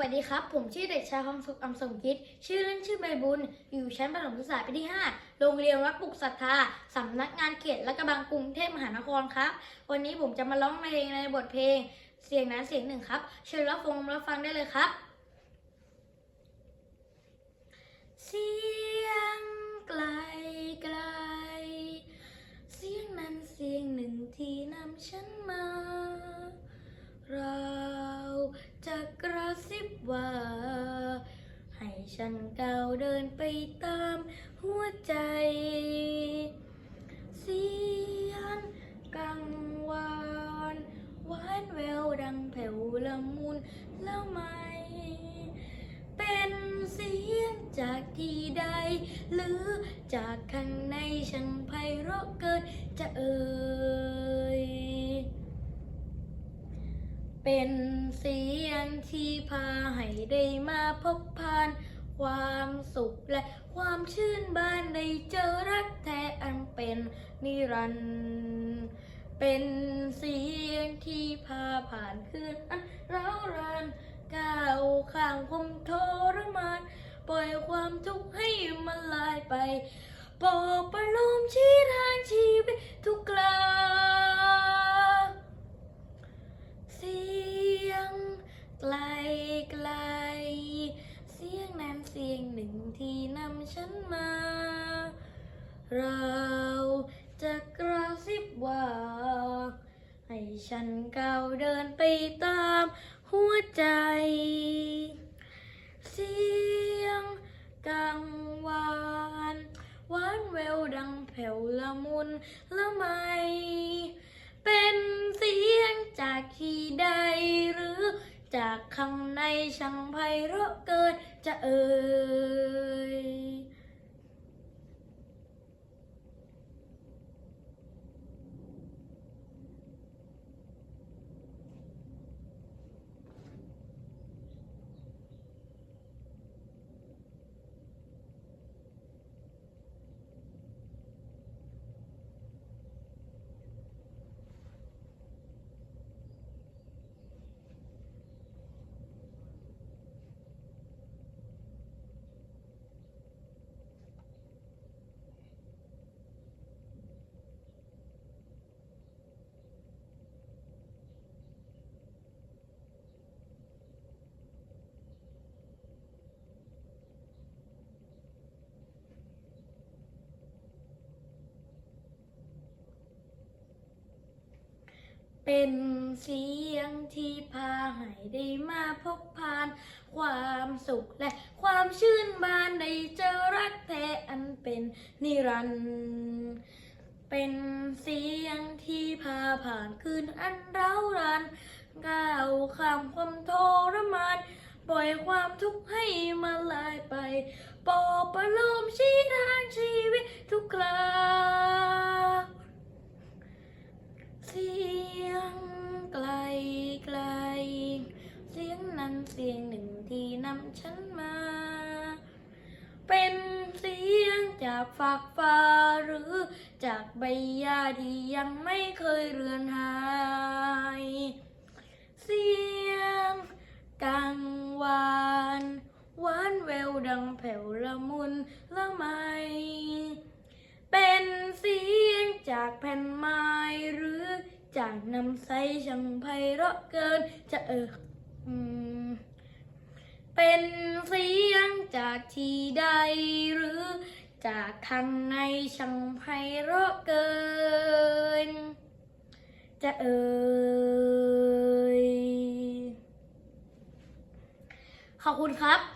วัสดีครับ ผมชื่อเด็กชายความสุขอัมสมคิด ชื่อเล่นชื่อใบบุญ อยู่ชั้นประถมศึกษาปีที่ 5 โรงเรียนวัดปุกศรัทธาสำนักงานเขตและกระบังกรุงเทพมหานครครับ วันนี้ผมจะมาร้องเพลงในบทเพลง เสียงนั้นเสียงหนึ่งครับ เชิญรับฟังรับฟังได้เลยครับ เสียงไกลไกล ฉันก้าวเดินไปตามหัวใจ เสียงกังวานหวานแววดังแผ่วละมุนแล้วไหม เป็นเสียงจากที่ใด หรือจากข้างในช่างไพเราะเกินจะเอ่ยเป็นเสียงที่พาให้ได้มาพบผ่าน ความสุขและความชื่นบานได้เจอรักแท้อันเป็นนิรันดร์เป็นเสียงที่พาผ่านคืนอันร้าวรานก้าวข้างความทรมาน ปล่อยความทุกข์ให้มันลายไปปลอบประโลมชี้ทางชี เราจะกระซิบว่า ให้ฉันก้าวเดินไปตามหัวใจ เสียงกังวานหวานแววดังแผ่วละมุนละไม เป็นเสียงจากที่ใดหรือจากข้างในช่างไพเราะเกินจะเอ่ย เป็นเสียงที่พาให้ได้มาพบผ่าน ความสุขและความชื่นบานได้เจอรักแท้อันเป็นนิรันดร์เป็นเสียงที่พาผ่านคืนอันร้าวรานก้าวข้ามความทรมาน ปล่อยความทุกข์ให้มาลายไปปอบประโล ที่นำฉันมา เป็นเสียงจากฝากฟ้าหรือ จากใบหญ้าที่ยังไม่เคยเรือนหาย เสียงกังวานหวานแววดังแผ่วละมุนละไม เป็นเสียงจากแผ่นไม้หรือ จากน้ำใสช่างไพเราะเกินจะเอออืม เป็นเสียงจากที่ใดหรือ จากข้างในช่างไพเราะเกิน จะเอ่ยขอบคุณครับ